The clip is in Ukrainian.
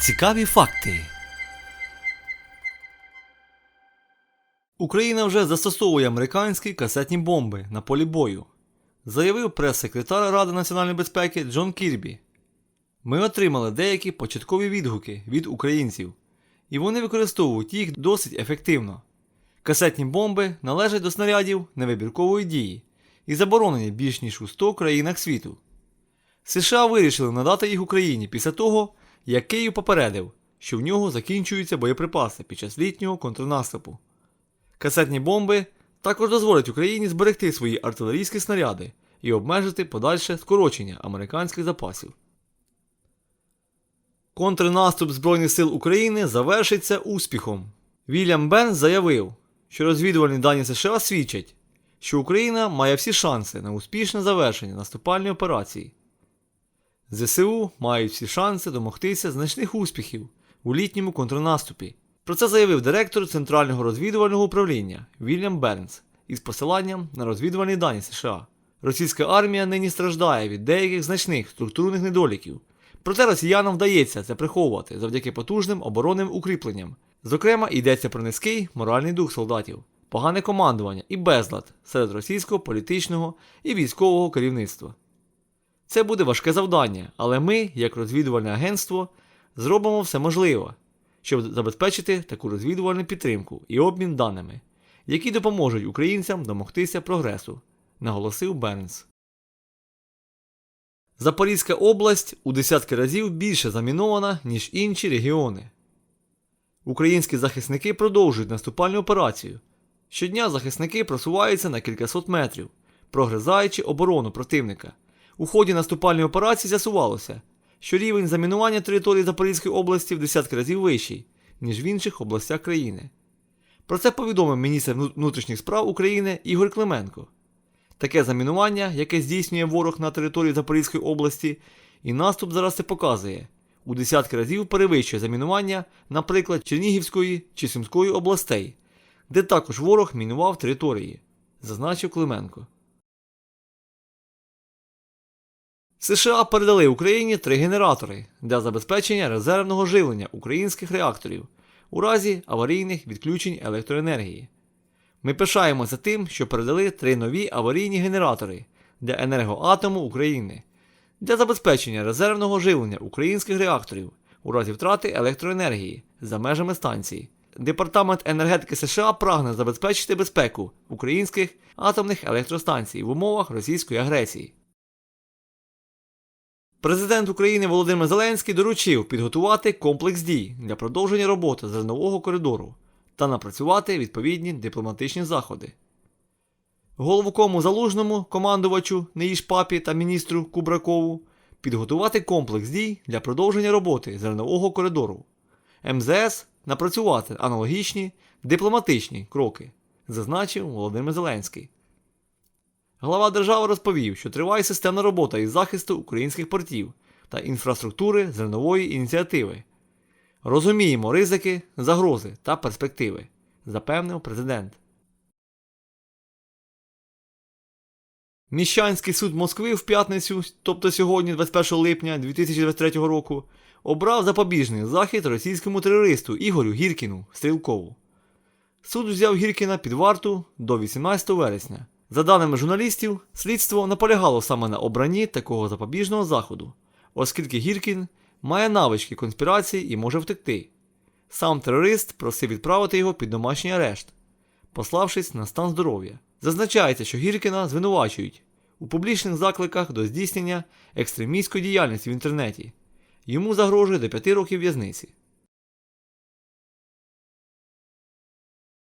Цікаві факти. Україна вже застосовує американські касетні бомби на полі бою, заявив прес-секретар Ради національної безпеки Джон Кірбі. Ми отримали деякі початкові відгуки від українців, і вони використовують їх досить ефективно. Касетні бомби належать до снарядів невибіркової дії і заборонені більш ніж у 100 країнах світу. США вирішили надати їх Україні після того, як Київ попередив, що в нього закінчуються боєприпаси під час літнього контрнаступу. Касетні бомби також дозволять Україні зберегти свої артилерійські снаряди і обмежити подальше скорочення американських запасів. Контрнаступ Збройних сил України завершиться успіхом. Вільям Бенс заявив, що розвідувальні дані США свідчать, що Україна має всі шанси на успішне завершення наступальної операції. ЗСУ мають всі шанси домогтися значних успіхів у літньому контрнаступі. Про це заявив директор Центрального розвідувального управління Вільям Бернс із посиланням на розвідувальні дані США. Російська армія нині страждає від деяких значних структурних недоліків. Проте росіянам вдається це приховувати завдяки потужним оборонним укріпленням. Зокрема, йдеться про низький моральний дух солдатів, погане командування і безлад серед російського політичного і військового керівництва. Це буде важке завдання, але ми, як розвідувальне агентство, зробимо все можливе, щоб забезпечити таку розвідувальну підтримку і обмін даними, які допоможуть українцям домогтися прогресу, наголосив Бернс. Запорізька область у десятки разів більше замінована, ніж інші регіони. Українські захисники продовжують наступальну операцію. Щодня захисники просуваються на кількасот метрів, прогризаючи оборону противника. У ході наступальної операції з'ясувалося, що рівень замінування території Запорізької області в десятки разів вищий, ніж в інших областях країни. Про це повідомив міністр внутрішніх справ України Ігор Клименко. Таке замінування, яке здійснює ворог на території Запорізької області, і наступ зараз це показує. У десятки разів перевищує замінування, наприклад, Чернігівської чи Сумської областей, де також ворог мінував території, зазначив Клименко. США передали Україні три генератори для забезпечення резервного живлення українських реакторів у разі аварійних відключень електроенергії. Ми пишаємося тим, що передали три нові аварійні генератори для енергоатому України для забезпечення резервного живлення українських реакторів у разі втрати електроенергії за межами станції. Департамент енергетики США прагне забезпечити безпеку українських атомних електростанцій в умовах російської агресії. Президент України Володимир Зеленський доручив підготувати комплекс дій для продовження роботи зернового коридору та напрацювати відповідні дипломатичні заходи. Головкому залужному, командувачу Неїж Папі та міністру Кубракову підготувати комплекс дій для продовження роботи зернового коридору. МЗС напрацювати аналогічні дипломатичні кроки, зазначив Володимир Зеленський. Глава держави розповів, що триває системна робота із захисту українських портів та інфраструктури зернової ініціативи. Розуміємо ризики, загрози та перспективи, запевнив президент. Міщанський суд Москви в п'ятницю, тобто сьогодні, 21 липня 2023 року, обрав запобіжний захід російському терористу Ігорю Гіркіну Стрілкову. Суд взяв Гіркіна під варту до 18 вересня. За даними журналістів, слідство наполягало саме на обранні такого запобіжного заходу, оскільки Гіркін має навички конспірації і може втекти. Сам терорист просив відправити його під домашній арешт, пославшись на стан здоров'я. Зазначається, що Гіркіна звинувачують у публічних закликах до здійснення екстремістської діяльності в інтернеті. Йому загрожує до 5 років в'язниці.